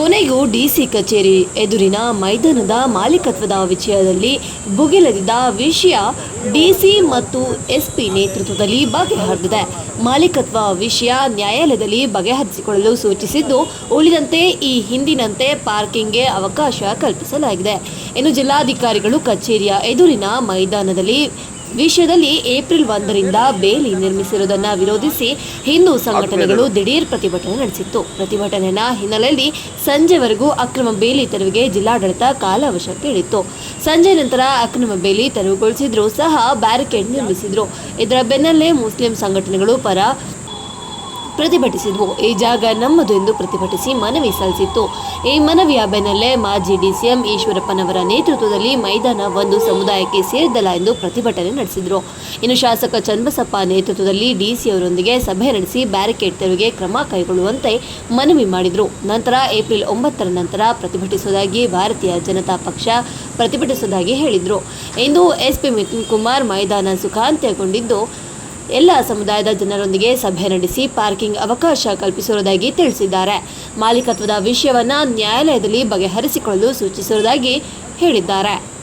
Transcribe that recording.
ಕೊನೆಗೂ ಡಿಸಿ ಕಚೇರಿ ಎದುರಿನ ಮೈದಾನದ ಮಾಲೀಕತ್ವದ ವಿಷಯದಲ್ಲಿ ಭುಗಿಲೆದಿದ್ದ ವಿಷಯ ಡಿಸಿ ಮತ್ತು ಎಸ್ಪಿ ನೇತೃತ್ವದಲ್ಲಿ ಬಗೆಹರಿದಿದೆ. ಮಾಲೀಕತ್ವ ವಿಷಯ ನ್ಯಾಯಾಲಯದಲ್ಲಿ ಬಗೆಹರಿಸಿಕೊಳ್ಳಲು ಸೂಚಿಸಿದ್ದು, ಉಳಿದಂತೆ ಈ ಹಿಂದಿನಂತೆ ಪಾರ್ಕಿಂಗ್ಗೆ ಅವಕಾಶ ಕಲ್ಪಿಸಲಾಗಿದೆ. ಇನ್ನು ಜಿಲ್ಲಾಧಿಕಾರಿಗಳು ಕಚೇರಿಯ ಎದುರಿನ ಮೈದಾನದಲ್ಲಿ ವಿಷಯದಲ್ಲಿ ಏಪ್ರಿಲ್ ಒಂದರಿಂದ ಬೇಲಿ ನಿರ್ಮಿಸಿರುವುದನ್ನು ವಿರೋಧಿಸಿ ಹಿಂದೂ ಸಂಘಟನೆಗಳು ದಿಢೀರ್ ಪ್ರತಿಭಟನೆ ನಡೆಸಿತ್ತು. ಪ್ರತಿಭಟನೆಯ ಹಿನ್ನೆಲೆಯಲ್ಲಿ ಸಂಜೆವರೆಗೂ ಅಕ್ರಮ ಬೇಲಿ ತೆರವಿಗೆ ಜಿಲ್ಲಾಡಳಿತ ಕಾಲಾವಶ ಕೇಳಿತ್ತು ಸಂಜೆ ನಂತರ ಅಕ್ರಮ ಬೇಲಿ ತೆರವುಗೊಳಿಸಿದ್ರು ಸಹ ಬ್ಯಾರಿಕೇಡ್ ನಿರ್ಮಿಸಿದ್ರು. ಇದರ ಬೆನ್ನಲ್ಲೇ ಮುಸ್ಲಿಂ ಸಂಘಟನೆಗಳು ಪರ ಪ್ರತಿಭಟಿಸಿದ್ವು. ಈ ಜಾಗ ನಮ್ಮದು ಎಂದು ಪ್ರತಿಭಟಿಸಿ ಮನವಿ ಸಲ್ಲಿಸಿತ್ತು. ಈ ಮನವಿಯ ಬೆನ್ನಲ್ಲೇ ಮಾಜಿ ಡಿಸಿಎಂ ಈಶ್ವರಪ್ಪನವರ ನೇತೃತ್ವದಲ್ಲಿ ಮೈದಾನ ಒಂದು ಸಮುದಾಯಕ್ಕೆ ಸೇರಿದ್ದಲ್ಲ ಎಂದು ಪ್ರತಿಭಟನೆ ನಡೆಸಿದರು. ಇನ್ನು ಶಾಸಕ ಚನ್ನಬಸಪ್ಪ ನೇತೃತ್ವದಲ್ಲಿ ಡಿಸಿಯವರೊಂದಿಗೆ ಸಭೆ ನಡೆಸಿ ಬ್ಯಾರಿಕೇಡ್ ತೆರವಿಗೆ ಕ್ರಮ ಕೈಗೊಳ್ಳುವಂತೆ ಮನವಿ ಮಾಡಿದರು. ನಂತರ ಏಪ್ರಿಲ್ ಒಂಬತ್ತರ ನಂತರ ಪ್ರತಿಭಟಿಸುವುದಾಗಿ ಭಾರತೀಯ ಜನತಾ ಪಕ್ಷ ಪ್ರತಿಭಟಿಸುವುದಾಗಿ ಹೇಳಿದರು. ಇಂದು ಎಸ್ಪಿ ಮಿಥುನ್ ಕುಮಾರ್ ಮೈದಾನ ಸುಖಾಂತ್ಯಗೊಂಡಿದ್ದು ಎಲ್ಲ ಸಮುದಾಯದ ಜನರೊಂದಿಗೆ ಸಭೆ ನಡೆಸಿ ಪಾರ್ಕಿಂಗ್ ಅವಕಾಶ ಕಲ್ಪಿಸಿರುವುದಾಗಿ ತಿಳಿಸಿದ್ದಾರೆ. ಮಾಲೀಕತ್ವದ ವಿಷಯವನ್ನ ನ್ಯಾಯಾಲಯದಲ್ಲಿ ಬಗೆಹರಿಸಿಕೊಳ್ಳಲು ಸೂಚಿಸಿರುವುದಾಗಿ ಹೇಳಿದ್ದಾರೆ.